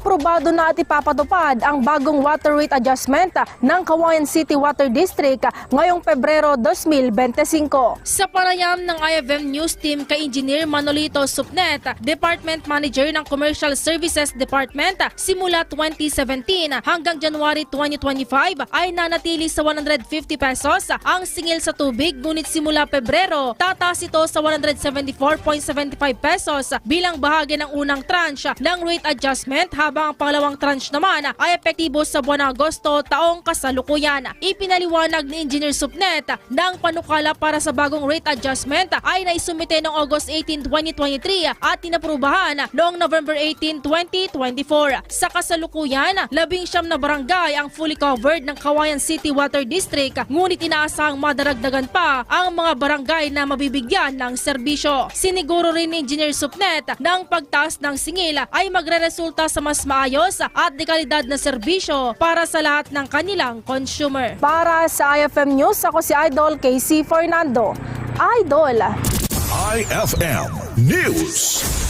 aprobado na at ipapatupad ang bagong water rate adjustment ng Kawayan City Water District ngayong Pebrero 2025. Sa panayam ng IFM News Team kay Engineer Manolito Supnet, Department Manager ng Commercial Services Department, simula 2017 hanggang January 2025 ay nanatili sa 150 pesos ang singil sa tubig ngunit simula Pebrero tataas ito sa 174.75 pesos bilang bahagi ng unang tranche ng rate adjustment habang ang pangalawang tranche naman ay epektibo sa buwan ng Agosto taong kasalukuyan. Ipinaliwanag ni Engineer Supnet ng panukala para sa bagong rate adjustment ay naisumite noong August 18, 2023 at tinaprubahan noong November 18, 2024. Sa kasalukuyan, labing siyam na barangay ang fully covered ng Kawayan City Water District ngunit inaasahang madaragdagan pa ang mga barangay na mabibigyan ng serbisyo. Siniguro rin ni Engineer Supnet ng pagtaas ng singil ay magreresulta sa mas maayos at dekalidad na serbisyo para sa lahat ng kanilang consumer. Para sa IFM News, ako si Idol Casey Fernando. Idol! IFM News.